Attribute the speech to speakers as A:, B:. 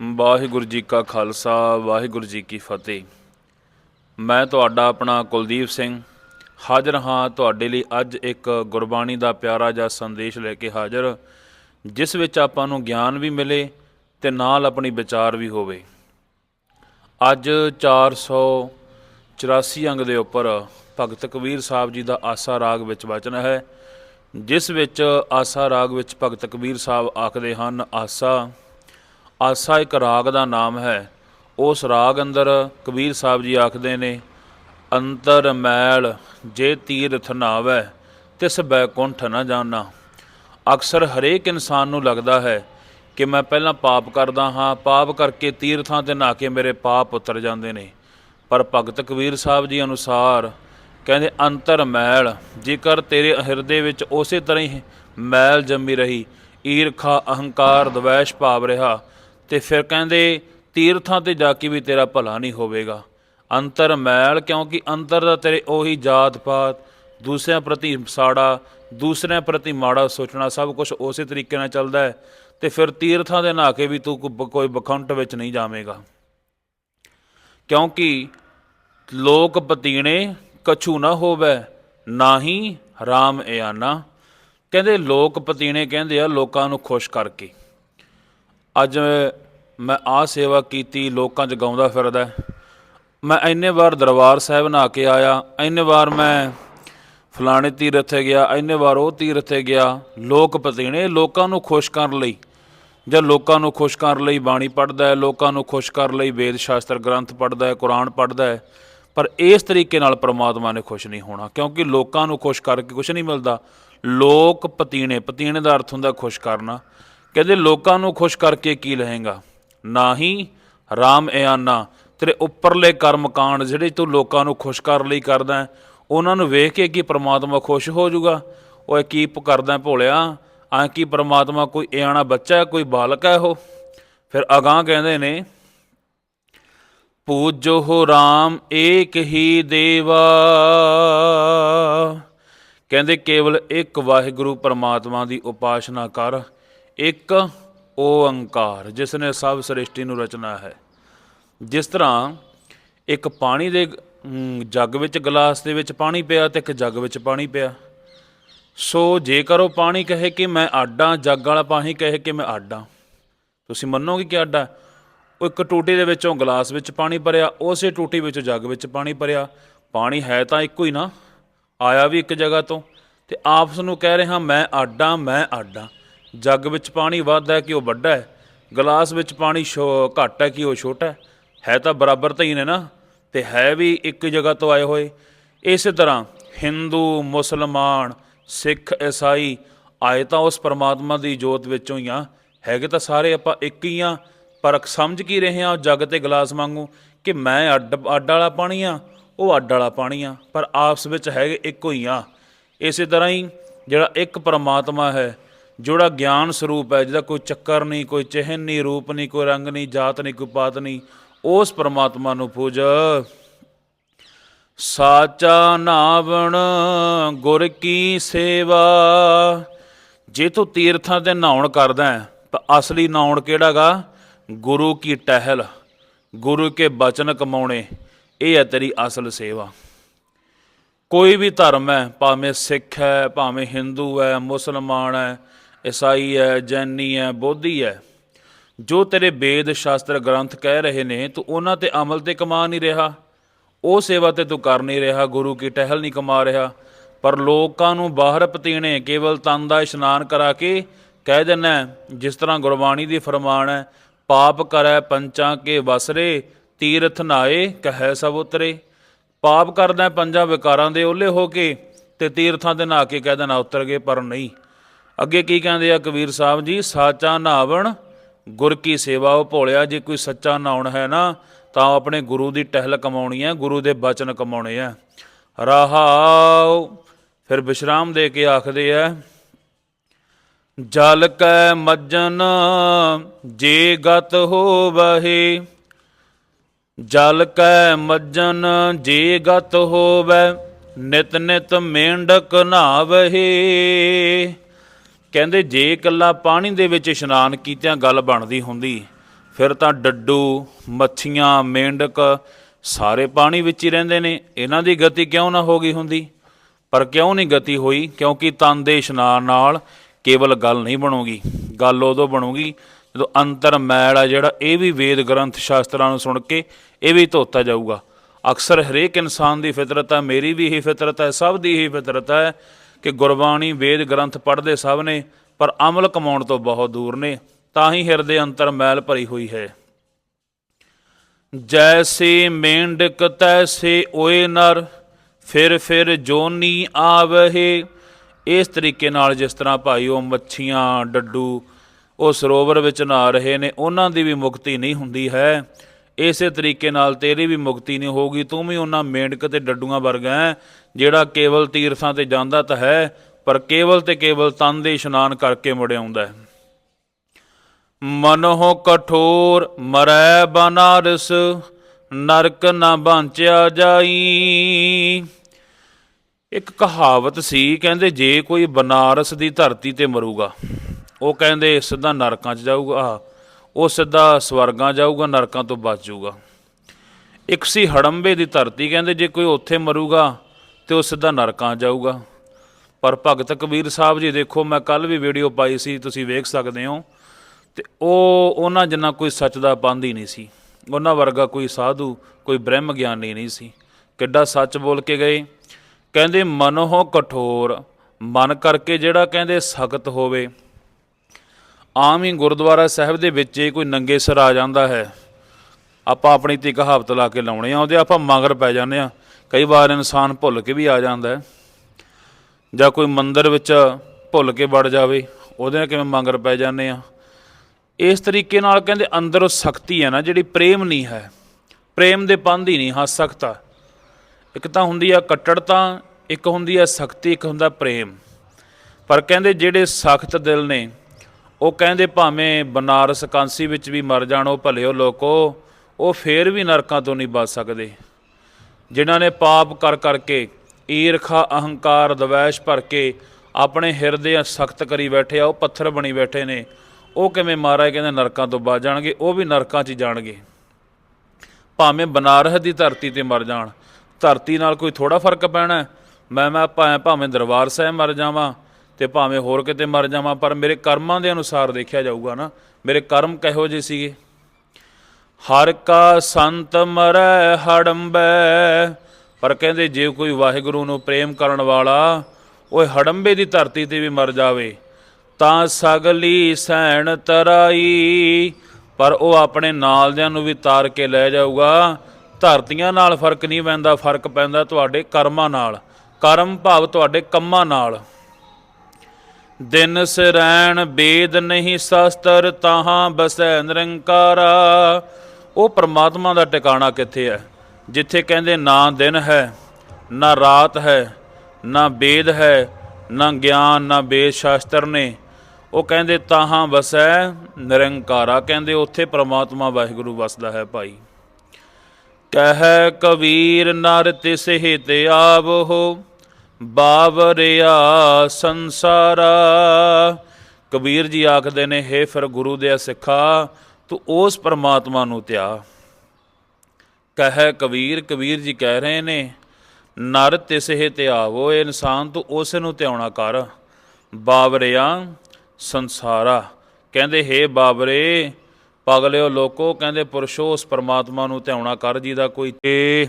A: ਵਾਹਿਗੁਰੂ ਜੀ ਕਾ ਖਾਲਸਾ, ਵਾਹਿਗੁਰੂ ਜੀ ਕੀ ਫਤਿਹ। ਮੈਂ ਤੁਹਾਡਾ ਆਪਣਾ ਕੁਲਦੀਪ ਸਿੰਘ, ਹਾਜ਼ਰ ਹਾਂ ਤੁਹਾਡੇ ਲਈ ਅੱਜ ਇੱਕ ਗੁਰਬਾਣੀ ਦਾ ਪਿਆਰਾ ਜਿਹਾ ਸੰਦੇਸ਼ ਲੈ ਕੇ ਹਾਜ਼ਰ, ਜਿਸ ਵਿੱਚ ਆਪਾਂ ਨੂੰ ਗਿਆਨ ਵੀ ਮਿਲੇ ਤੇ ਨਾਲ ਆਪਣੀ ਵਿਚਾਰ ਵੀ ਹੋਵੇ। ਅੱਜ 484 ਅੰਗ ਦੇ ਉੱਪਰ ਭਗਤ ਕਬੀਰ ਸਾਹਿਬ ਜੀ ਦਾ ਆਸਾ ਰਾਗ ਵਿੱਚ ਵਚਨ ਹੈ, ਜਿਸ ਵਿੱਚ ਆਸਾ ਰਾਗ ਵਿੱਚ ਭਗਤ ਕਬੀਰ ਸਾਹਿਬ ਆਖਦੇ ਹਨ, ਆਸਾ ਆਸਾ ਇੱਕ ਰਾਗ ਦਾ ਨਾਮ ਹੈ। ਉਸ ਰਾਗ ਅੰਦਰ ਕਬੀਰ ਸਾਹਿਬ ਜੀ ਆਖਦੇ ਨੇ, ਅੰਤਰ ਮੈਲ ਜੇ ਤੀਰਥ ਨਾਵੈ, ਤਿਸ ਬੈਕੁੰਠ ਨਾ ਜਾਣਾ ਅਕਸਰ ਹਰੇਕ ਇਨਸਾਨ ਨੂੰ ਲੱਗਦਾ ਹੈ ਕਿ ਮੈਂ ਪਹਿਲਾਂ ਪਾਪ ਕਰਦਾ ਹਾਂ, ਪਾਪ ਕਰਕੇ ਤੀਰਥਾਂ ਤੇ ਨਹਾ ਕੇ ਮੇਰੇ ਪਾਪ ਉਤਰ ਜਾਂਦੇ ਨੇ। ਪਰ ਭਗਤ ਕਬੀਰ ਸਾਹਿਬ ਜੀ ਅਨੁਸਾਰ ਕਹਿੰਦੇ, ਅੰਤਰ ਮੈਲ, ਜੇਕਰ ਤੇਰੇ ਹਿਰਦੇ ਵਿੱਚ ਉਸੇ ਤਰ੍ਹਾਂ ਹੀ ਮੈਲ ਜੰਮੀ ਰਹੀ, ਈਰਖਾ, ਅਹੰਕਾਰ, ਦਵੈਸ਼ ਭਾਵ ਰਿਹਾ ਤੇ ਫਿਰ ਕਹਿੰਦੇ, ਤੀਰਥਾਂ ਤੇ ਜਾ ਕੇ ਵੀ ਤੇਰਾ ਭਲਾ ਨਹੀਂ ਹੋਵੇਗਾ। ਅੰਤਰ ਮੈਲ, ਕਿਉਂਕਿ ਅੰਤਰ ਦਾ ਤੇਰੇ ਉਹੀ ਜਾਤ ਪਾਤ, ਦੂਸਰਿਆਂ ਪ੍ਰਤੀ ਸਾੜਾ, ਦੂਸਰਿਆਂ ਪ੍ਰਤੀ ਮਾੜਾ ਸੋਚਣਾ ਸਭ ਕੁਝ ਉਸੇ ਤਰੀਕੇ ਨਾਲ ਚੱਲਦਾ ਹੈ। ਤੇ ਫਿਰ ਤੀਰਥਾਂ ਦੇ ਨਹਾ ਕੇ ਵੀ ਤੂੰ ਕੋ- ਕੋਈ ਬਖੰਟ ਵਿੱਚ ਨਹੀਂ ਜਾਵੇਂਗਾ। ਕਿਉਂਕਿ ਲੋਕ ਪਤੀਣੇ ਕਛੂ ਨਾ ਹੋਵੇ, ਨਾ ਹੀ ਰਾਮ ਇਆਨਾ। ਕਹਿੰਦੇ ਲੋਕ ਪਤੀਣੇ ਕਹਿੰਦੇ ਆ ਲੋਕਾਂ ਨੂੰ ਖੁਸ਼ ਕਰਕੇ। ਅੱਜ ਮੈਂ ਆ ਸੇਵਾ ਕੀਤੀ, ਲੋਕਾਂ 'ਚ ਗਾਉਂਦਾ ਫਿਰਦਾ। ਮੈਂ ਇੰਨੇ ਵਾਰ ਦਰਬਾਰ ਸਾਹਿਬ ਨਹਾ ਕੇ ਆਇਆ, ਇੰਨੇ ਵਾਰ ਮੈਂ ਫਲਾਣੇ ਤੀਰਥ ਤੇ ਗਿਆ, ਇੰਨੇ ਵਾਰ ਉਹ ਤੀਰਥ ਤੇ ਗਿਆ। ਲੋਕ ਪਤੀਣੇ ਲੋਕਾਂ ਨੂੰ ਖੁਸ਼ ਕਰਨ ਲਈ। ਜਾਂ ਲੋਕਾਂ ਨੂੰ ਖੁਸ਼ ਕਰਨ ਲਈ ਬਾਣੀ ਪੜ੍ਹਦਾ ਹੈ, ਲੋਕਾਂ ਨੂੰ ਖੁਸ਼ ਕਰਨ ਲਈ ਵੇਦ ਸ਼ਾਸਤਰ ਗ੍ਰੰਥ ਪੜ੍ਹਦਾ ਹੈ, ਕੁਰਾਨ ਪੜ੍ਹਦਾ ਹੈ। ਪਰ ਇਸ ਤਰੀਕੇ ਨਾਲ ਪ੍ਰਮਾਤਮਾ ਨੇ ਖੁਸ਼ ਨਹੀਂ ਹੋਣਾ, ਕਿਉਂਕਿ ਲੋਕਾਂ ਨੂੰ ਖੁਸ਼ ਕਰਕੇ ਕੁਝ ਨਹੀਂ ਮਿਲਦਾ। ਲੋਕ ਪਤੀਣੇ ਪਤੀਣੇ ਦਾ ਅਰਥ ਹੁੰਦਾ ਖੁਸ਼ ਕਰਨਾ। ਕਹਿੰਦੇ, ਲੋਕਾਂ ਨੂੰ ਖੁਸ਼ ਕਰਕੇ ਕੀ ਲਹੇਗਾ? ਨਾ ਹੀ ਰਾਮ ਇਆਨਾ ਤੇਰੇ ਉੱਪਰਲੇ ਕਰਮ ਕਾਂਡ ਜਿਹੜੇ ਤੂੰ ਲੋਕਾਂ ਨੂੰ ਖੁਸ਼ ਕਰਨ ਲਈ ਕਰਦਾ ਉਹਨਾਂ ਨੂੰ ਵੇਖ ਕੇ ਕੀ ਪ੍ਰਮਾਤਮਾ ਖੁਸ਼ ਹੋ ਜਾਊਗਾ? ਓਏ, ਕੀ ਕਰਦਾ ਹੈ ਭੋਲਿਆ? ਆ ਕੀ ਪ੍ਰਮਾਤਮਾ ਕੋਈ ਇਆਣਾ ਬੱਚਾ ਹੈ, ਕੋਈ ਬਾਲਕ ਹੈ ਉਹ? ਫਿਰ ਅਗਾਹ ਕਹਿੰਦੇ ਨੇ, ਪੂਜੋ ਹੋ RAM ਏਕ ਹੀ ਦੇਵਾ। ਕਹਿੰਦੇ, ਕੇਵਲ ਇੱਕ ਵਾਹਿਗੁਰੂ ਪਰਮਾਤਮਾ ਦੀ ਉਪਾਸਨਾ ਕਰ ਇੱਕ ਓੰਕਾਰ ਜਿਸ ਨੇ ਸਭ ਸ੍ਰਿਸ਼ਟੀ ਨੂੰ ਰਚਨਾ ਹੈ। ਜਿਸ ਤਰ੍ਹਾਂ ਇੱਕ ਪਾਣੀ ਦੇ ਜੱਗ ਵਿੱਚ ਗਲਾਸ ਦੇ ਵਿੱਚ ਪਾਣੀ ਪਿਆ ਤੇ ਇੱਕ ਜੱਗ ਵਿੱਚ ਪਾਣੀ ਪਿਆ। ਸੋ ਜੇਕਰ ਉਹ ਪਾਣੀ ਕਹੇ ਕਿ ਮੈਂ ਆਡਾ ਜੱਗ ਵਾਲਾ ਪਾਣੀ ਕਹੇ ਕਿ ਮੈਂ ਆਡਾਂ ਤੁਸੀਂ ਮੰਨੋਗੇ ਕਿ ਆਡਾ ਉਹ ਇੱਕ ਟੂਟੀ ਦੇ ਵਿੱਚੋਂ ਗਲਾਸ ਵਿੱਚ ਪਾਣੀ ਭਰਿਆ, ਉਸੇ ਟੂਟੀ ਵਿੱਚੋਂ ਜੱਗ ਵਿੱਚ ਪਾਣੀ ਭਰਿਆ। ਪਾਣੀ ਹੈ ਤਾਂ ਇੱਕੋ ਹੀ ਨਾ, ਆਇਆ ਵੀ ਇੱਕ ਜਗ੍ਹਾ ਤੋਂ। ਤੇ ਆਪਸ ਨੂੰ ਕਹਿ ਰਿਹਾ, ਮੈਂ ਆਡਾ ਮੈਂ ਆਡਾ ਜੱਗ ਵਿੱਚ ਪਾਣੀ ਵੱਧ ਹੈ ਕਿ ਉਹ ਵੱਡਾ ਹੈ? ਗਲਾਸ ਵਿੱਚ ਪਾਣੀ ਛੋ- ਘੱਟ ਹੈ ਕਿ ਉਹ ਛੋਟਾ ਹੈ? ਹੈ ਤਾਂ ਬਰਾਬਰ ਤਾਂ ਹੀ ਨੇ ਨਾ। ਤੇ ਹੈ ਵੀ ਇੱਕ ਜਗ੍ਹਾ ਤੋਂ ਆਏ ਹੋਏ। ਇਸੇ ਤਰ੍ਹਾਂ ਹਿੰਦੂ ਮੁਸਲਮਾਨ ਸਿੱਖ ਈਸਾਈ ਆਏ ਤਾਂ ਉਸ ਪਰਮਾਤਮਾ ਦੀ ਜੋਤ ਵਿੱਚੋਂ ਹੀ ਆ। ਹੈਗੇ ਤਾਂ ਸਾਰੇ ਆਪਾਂ ਇੱਕ ਹੀ ਆ। ਪਰ ਸਮਝ ਕੀ ਰਹੇ ਆ ਜੱਗ ਤੇ ਗਲਾਸ ਵਾਂਗੂ? ਕਿ ਮੈਂ ਅੱਡ ਅੱਡ ਵਾਲਾ ਪਾਣੀ ਆ, ਉਹ ਅੱਡ ਵਾਲਾ ਪਾਣੀ ਆ। ਪਰ ਆਪਸ ਵਿੱਚ ਹੈਗੇ ਇੱਕੋ ਹੀ ਆ। ਇਸੇ ਤਰ੍ਹਾਂ ਹੀ ਜਿਹੜਾ ਇੱਕ ਪਰਮਾਤਮਾ ਹੈ ਜਿਹੜਾ ਗਿਆਨ ਸਰੂਪ ਹੈ ਜਿਹਦਾ ਕੋਈ ਚੱਕਰ ਨਹੀਂ ਕੋਈ ਚਿਹਨ ਨਹੀਂ ਰੂਪ ਨਹੀਂ ਕੋਈ ਰੰਗ ਨਹੀਂ ਜਾਤ ਨਹੀਂ ਕੋਈ ਪਾਤ ਨਹੀਂ ਉਸ ਪਰਮਾਤਮਾ ਨੂੰ ਪੂਜ। ਸਾਚਾ ਨਾਵਣ ਗੁਰ ਕੀ ਸੇਵਾ। ਜੇ ਤੂੰ ਤੀਰਥਾਂ ਤੇ ਨਹਾਉਣ ਕਰਦਾ ਹੈ, ਤਾਂ ਅਸਲੀ ਨਹਾਉਣ ਕਿਹੜਾਗਾ ਗੁਰੂ ਕੀ ਟਹਿਲ ਗੁਰੂ ਕੇ ਬਚਨ ਕਮਾਉਣੇ ਇਹ ਹੈ ਤੇਰੀ ਅਸਲ ਸੇਵਾ। ਕੋਈ ਵੀ ਧਰਮ ਹੈ ਭਾਵੇਂ ਸਿੱਖ ਹੈ ਭਾਵੇਂ ਹਿੰਦੂ ਹੈ ਮੁਸਲਮਾਨ ਹੈ ਈਸਾਈ ਹੈ, ਜੈਨੀ ਹੈ, ਬੋਧੀ ਹੈ। ਜੋ ਤੇਰੇ ਵੇਦ ਸ਼ਾਸਤਰ ਗ੍ਰੰਥ ਕਹਿ ਰਹੇ ਨੇ, ਤੂੰ ਉਹਨਾਂ ਤੇ ਅਮਲ ਤੇ ਕਮਾ ਨਹੀਂ ਰਿਹਾ। ਉਹ ਸੇਵਾ ਤੇ ਤੂੰ ਕਰ ਨਹੀਂ ਰਿਹਾ, ਗੁਰੂ ਕੀ ਟਹਿਲ ਨਹੀਂ ਕਮਾ ਰਿਹਾ। ਪਰ ਲੋਕਾਂ ਨੂੰ ਬਾਹਰ ਪਤੀਣੇ, ਕੇਵਲ ਤਨ ਦਾ ਇਸ਼ਨਾਨ ਕਰਾ ਕੇ ਕਹਿ ਦੇਣਾ ਜਿਸ ਤਰ੍ਹਾਂ ਗੁਰਬਾਣੀ ਦੀ ਫਰਮਾਨ ਹੈ, ਪਾਪ ਕਰੈ ਪੰਚਾਂ ਕੇ ਵਸਰੇ, ਤੀਰਥ ਨਾਏ ਕਹੈ ਸਭ ਉਤਰੇ। ਪਾਪ ਕਰਦਾ ਪੰਜਾਂ ਵਿਕਾਰਾਂ ਦੇ ਓਲੇ ਹੋ ਕੇ ਤੇ ਤੀਰਥਾਂ ਦੇ ਨਹਾ ਕੇ ਕਹਿ ਦੇਣਾ, ਉਤਰ ਗਏ ਪਰ ਨਹੀਂ। ਅੱਗੇ ਕੀ ਕਹਿੰਦੇ ਆ ਕਬੀਰ ਸਾਹਿਬ ਜੀ? ਸਾਚਾ ਨਾਵਣ, ਗੁਰ ਕੀ ਸੇਵਾ ਉਹ ਭੋਲਿਆ, ਜੇ ਕੋਈ ਸੱਚਾ ਨਾਉਣ ਹੈ ਨਾ, ਤਾਂ ਉਹ ਆਪਣੇ ਗੁਰੂ ਦੀ ਟਹਿਲ ਕਮਾਉਣੀ ਹੈ, ਗੁਰੂ ਦੇ ਬਚਨ ਕਮਾਉਣੇ ਆ ਰਹਾਉ, ਫਿਰ ਵਿਸ਼ਰਾਮ ਦੇ ਕੇ ਆਖਦੇ ਆ ਜਲ ਕੈ ਮੱਜਨ, ਜੇ ਗਤ ਹੋਵਹਿ। ਜਲ ਕੈ ਮੱਜਨ, ਜੇ ਗਤ ਹੋਵੈ, ਨਿਤ ਨਿਤ ਮੇਂਢਕ ਨਹਾਵਹਿ ਕਹਿੰਦੇ ਜੇ ਇਕੱਲਾ ਪਾਣੀ ਦੇ ਵਿੱਚ ਇਸ਼ਨਾਨ ਕੀਤਿਆਂ ਗੱਲ ਬਣਦੀ ਹੁੰਦੀ, ਫਿਰ ਤਾਂ ਡੱਡੂ, ਮੱਛੀਆਂ, ਮੇਂਢਕ ਸਾਰੇ ਪਾਣੀ ਵਿੱਚ ਹੀ ਰਹਿੰਦੇ ਨੇ। ਇਹਨਾਂ ਦੀ ਗਤੀ ਕਿਉਂ ਨਾ ਹੋ ਗਈ ਹੁੰਦੀ? ਪਰ ਕਿਉਂ ਨਹੀਂ ਗਤੀ ਹੋਈ? ਕਿਉਂਕਿ ਤਨ ਦੇ ਇਸ਼ਨਾਨ ਨਾਲ ਕੇਵਲ ਗੱਲ ਨਹੀਂ ਬਣੂਗੀ। ਗੱਲ ਉਦੋਂ ਬਣੂਗੀ ਜਦੋਂ ਅੰਤਰ ਮੈਲ ਆ ਜਿਹੜਾ, ਇਹ ਵੀ ਵੇਦ ਗ੍ਰੰਥ ਸ਼ਾਸਤਰਾਂ ਨੂੰ ਸੁਣ ਕੇ ਇਹ ਵੀ ਧੋਤਾ ਜਾਊਗਾ। ਅਕਸਰ ਹਰੇਕ ਇਨਸਾਨ ਦੀ ਫਿਤਰਤ ਹੈ, ਮੇਰੀ ਵੀ ਇਹੀ ਫਿਤਰਤ ਹੈ, ਸਭ ਦੀ ਇਹੀ ਫਿਤਰਤ ਹੈ। ਕਿ ਗੁਰਬਾਣੀ ਵੇਦ ਗ੍ਰੰਥ ਪੜ੍ਹਦੇ ਸਭ ਨੇ, ਪਰ ਅਮਲ ਕਮਾਉਣ ਤੋਂ ਬਹੁਤ ਦੂਰ ਨੇ, ਤਾਂ ਹੀ ਹਿਰਦੇ ਅੰਤਰ ਮੈਲ ਭਰੀ ਹੋਈ ਹੈ। ਜੈਸੇ ਮੇਂਢਕ ਤੈਸੇ ਓਏ ਨਰ, ਫਿਰ ਫਿਰ ਜੋਨੀ ਆਵਹਿ। ਇਸ ਤਰੀਕੇ ਨਾਲ ਜਿਸ ਤਰ੍ਹਾਂ ਭਾਈ ਉਹ ਮੱਛੀਆਂ, ਡੱਡੂ, ਉਹ ਸਰੋਵਰ ਵਿੱਚ ਨਹਾ ਰਹੇ ਨੇ, ਉਹਨਾਂ ਦੀ ਵੀ ਮੁਕਤੀ ਨਹੀਂ ਹੁੰਦੀ ਹੈ। ਇਸੇ ਤਰੀਕੇ ਨਾਲ ਤੇਰੀ ਵੀ ਮੁਕਤੀ ਨਹੀਂ ਹੋਊਗੀ, ਤੂੰ ਵੀ ਉਹਨਾਂ ਮੇਂਢਕ ਤੇ ਡੱਡੂਆਂ ਵਰਗਾ ਹੈ, ਜਿਹੜਾ ਕੇਵਲ ਤੀਰਥਾਂ ਤੇ ਜਾਂਦਾ ਤਾਂ ਹੈ, ਪਰ ਕੇਵਲ ਤੇ ਕੇਵਲ ਤਨ ਦੇ ਇਸ਼ਨਾਨ ਕਰਕੇ ਮੁੜ ਆਉਂਦਾ ਹੈ। ਮਨਹੁ ਕਠੋਰ ਮਰੈ ਬਨਾਰਸ, ਨਰਕ ਨਾ ਬਾਂਚਿਆ ਜਾਈ। ਇੱਕ ਕਹਾਵਤ ਸੀ, ਕਹਿੰਦੇ ਜੇ ਕੋਈ ਬਨਾਰਸ ਦੀ ਧਰਤੀ ਤੇ ਮਰੂਗਾ, ਉਹ ਕਹਿੰਦੇ ਸਿੱਧਾ ਨਰਕਾਂ 'ਚ ਜਾਊਗਾ ਉਹ ਸਿੱਧਾ ਸਵਰਗਾਂ ਜਾਊਗਾ, ਨਰਕਾਂ ਤੋਂ ਬਚ ਜਾਊਗਾ। ਇੱਕ ਸੀ ਹੜੰਬੇ ਦੀ ਧਰਤੀ, ਕਹਿੰਦੇ ਜੇ ਕੋਈ ਉੱਥੇ ਮਰੂਗਾ ਤੇ ਉਹ ਸਿੱਧਾ ਨਰਕਾਂ ਜਾਊਗਾ। ਪਰ ਭਗਤ ਕਬੀਰ ਸਾਹਿਬ ਜੀ, ਦੇਖੋ, ਮੈਂ ਕੱਲ ਵੀ ਵੀਡੀਓ ਪਾਈ ਸੀ, ਤੁਸੀਂ ਵੇਖ ਸਕਦੇ ਹੋ। ਤੇ ਉਹ, ਉਹਨਾਂ ਜਿੰਨਾ ਕੋਈ ਸੱਚ ਦਾ ਪੰਧ ਹੀ ਨਹੀਂ ਸੀ। ਉਹਨਾਂ ਵਰਗਾ ਕੋਈ ਸਾਧੂ, ਕੋਈ ਬ੍ਰਹਮ ਗਿਆਨੀ ਨਹੀਂ ਸੀ। ਕਿੱਡਾ ਸੱਚ ਬੋਲ ਕੇ ਗਏ। ਕਹਿੰਦੇ ਮਨੋਹ ਕਠੋਰ, ਮਨ ਕਰਕੇ ਜਿਹੜਾ ਕਹਿੰਦੇ ਸਖਤ ਹੋਵੇ ਆਮ ਹੀ ਗੁਰਦੁਆਰਾ ਸਾਹਿਬ ਦੇ ਵਿੱਚ ਹੀ ਕੋਈ ਨੰਗੇ ਸਿਰ ਆ ਜਾਂਦਾ ਹੈ। ਆਪਾਂ ਆਪਣੀ ਤੇ ਕਹਾਵਤ ਲਾ ਕੇ ਲਾਉਣੇ ਆ, ਉਹਦੇ ਆਪਾਂ ਮਗਰ ਪੈ ਜਾਂਦੇ ਆ। ਕਈ ਵਾਰ ਇਨਸਾਨ ਭੁੱਲ ਕੇ ਵੀ ਆ ਜਾਂਦਾ ਹੈ। ਜਾਂ ਕੋਈ ਮੰਦਰ ਵਿੱਚ ਭੁੱਲ ਕੇ ਵੜ ਜਾਵੇ, ਉਹਦੇ ਨਾਲ ਕਿਵੇਂ ਮੰਗਰ ਪੈ ਜਾਂਦੇ ਆ। ਇਸ ਤਰੀਕੇ ਨਾਲ ਕਹਿੰਦੇ ਅੰਦਰੋਂ ਸਖਤੀ ਹੈ ਨਾ, ਜਿਹੜੀ ਪ੍ਰੇਮ ਨਹੀਂ ਹੈ। ਪ੍ਰੇਮ ਦੇ ਪੰਧ ਹੀ ਨਹੀਂ, ਹਾਂ, ਸਖਤਾ ਇੱਕ ਤਾਂ ਹੁੰਦੀ ਆ ਕੱਟੜਤਾ ਇੱਕ ਹੁੰਦੀ ਆ ਸਖਤੀ, ਇੱਕ ਹੁੰਦਾ ਪ੍ਰੇਮ। ਪਰ ਕਹਿੰਦੇ ਜਿਹੜੇ ਸਖਤ ਦਿਲ ਨੇ ਉਹ ਕਹਿੰਦੇ ਭਾਵੇਂ ਬਨਾਰਸ ਕਾਂਸੀ ਵਿੱਚ ਵੀ ਮਰ ਜਾਣ, ਉਹ ਭਲਿਓ ਲੋਕੋ, ਉਹ ਫੇਰ ਵੀ ਨਰਕਾਂ ਤੋਂ ਨਹੀਂ ਬਚ ਸਕਦੇ। ਜਿਨ੍ਹਾਂ ਨੇ ਪਾਪ ਕਰ ਕਰਕੇ ਈਰਖਾ, ਅਹੰਕਾਰ, ਦਵੈਸ਼ ਭਰ ਕੇ ਆਪਣੇ ਹਿਰਦੇ ਸਖਤ ਕਰੀ ਬੈਠੇ ਆ, ਉਹ ਪੱਥਰ ਬਣੀ ਬੈਠੇ ਨੇ, ਉਹ ਕਿਵੇਂ ਮਹਾਰਾਜ ਕਹਿੰਦੇ ਨਰਕਾਂ ਤੋਂ ਬਚ ਜਾਣਗੇ, ਉਹ ਵੀ ਨਰਕਾਂ 'ਚ ਜਾਣਗੇ। ਭਾਵੇਂ ਬਨਾਰਸ ਦੀ ਧਰਤੀ ਤੇ ਮਰ ਜਾਣ, ਧਰਤੀ ਨਾਲ ਕੋਈ ਥੋੜਾ ਫ਼ਰਕ ਪੈਣਾ, ਮੈਂ ਮੈਂ ਭਾਵੇਂ ਭਾਵੇਂ ਦਰਬਾਰ ਸਾਹਿਬ ਮਰ ਜਾਵਾਂ ਤੇ ਭਾਵੇਂ ਹੋਰ ਕਿਤੇ ਮਰ ਜਾਵਾਂ, ਪਰ ਮੇਰੇ ਕਰਮਾਂ ਦੇ ਅਨੁਸਾਰ ਦੇਖਿਆ ਜਾਊਗਾ ਨਾ। ਮੇਰੇ ਕਰਮ ਕਿਹੋ ਜਿਹੇ ਸੀਗੇ? ਹਰ ਕਾ ਸੰਤ ਮਰੈ ਹੜੰਬੈ। ਪਰ ਕਹਿੰਦੇ ਜੇ ਕੋਈ ਵਾਹਿਗੁਰੂ ਨੂੰ ਪ੍ਰੇਮ ਕਰਨ ਵਾਲਾ ਉਹ ਹੜੰਬੇ ਦੀ ਧਰਤੀ ਤੇ ਵੀ ਮਰ ਜਾਵੇ, ਤਾਂ ਸਗਲੀ ਸੈਣ ਤਰਾਈ। ਪਰ ਉਹ ਆਪਣੇ ਨਾਲਦਿਆਂ ਨੂੰ ਵੀ ਤਾਰ ਕੇ ਲੈ ਜਾਊਗਾ। ਧਰਤੀਆਂ ਨਾਲ ਫ਼ਰਕ ਨਹੀਂ ਪੈਂਦਾ, ਫ਼ਰਕ ਪੈਂਦਾ ਤੁਹਾਡੇ ਕਰਮਾਂ ਨਾਲ। ਕਰਮ ਭਾਵ ਤੁਹਾਡੇ ਕੰਮਾਂ ਨਾਲ। ਦਿਨ ਸਰੈਣ ਬੇਦ ਨਹੀਂ ਸ਼ਾਸਤਰ, ਤਾਹਾਂ ਬਸੈ ਨਿਰੰਕਾਰਾ। ਉਹ ਪ੍ਰਮਾਤਮਾ ਦਾ ਟਿਕਾਣਾ ਕਿੱਥੇ ਹੈ? ਜਿੱਥੇ ਕਹਿੰਦੇ ਨਾ ਦਿਨ ਹੈ, ਨਾ ਰਾਤ ਹੈ, ਨਾ ਬੇਦ ਹੈ, ਨਾ ਗਿਆਨ, ਨਾ ਬੇਦ ਸ਼ਾਸਤਰ ਨੇ। ਉਹ ਕਹਿੰਦੇ ਤਾਹਾਂ ਵਸੈ ਨਿਰੰਕਾਰਾ, ਕਹਿੰਦੇ ਉੱਥੇ ਪ੍ਰਮਾਤਮਾ ਵਾਹਿਗੁਰੂ ਵਸਦਾ ਹੈ ਭਾਈ। ਕਹਿ ਕਬੀਰ ਨਰ ਤਿਸਹਿ ਤੇ ਆਵੋ। ਬਾਵਰਿਆ ਸੰਸਾਰਾ। ਕਬੀਰ ਜੀ ਆਖਦੇ ਨੇ, ਹੇ ਫਿਰ ਗੁਰੂ ਦੇ ਸਿੱਖਾ, ਤੂੰ ਉਸ ਪਰਮਾਤਮਾ ਨੂੰ ਧਿਆ ਕਹੈ ਕਬੀਰ ਕਬੀਰ ਜੀ ਕਹਿ ਰਹੇ ਨੇ, ਨਰ ਤਿਸਹਿ ਤੇ ਆਵੋ ਇਹ ਇਨਸਾਨ ਤੂੰ ਉਸ ਨੂੰ ਧਿਆਉਣਾ ਕਰ। ਬਾਵਰਿਆ ਸੰਸਾਰਾ। ਕਹਿੰਦੇ, ਹੇ ਬਾਬਰੇ ਪਗਲਿਓ ਲੋਕੋ, ਕਹਿੰਦੇ ਪੁਰਸ਼ੋ ਉਸ ਪਰਮਾਤਮਾ ਨੂੰ ਧਿਆਉਣਾ ਕਰ, ਜਿਹਦਾ ਕੋਈ ਤੇ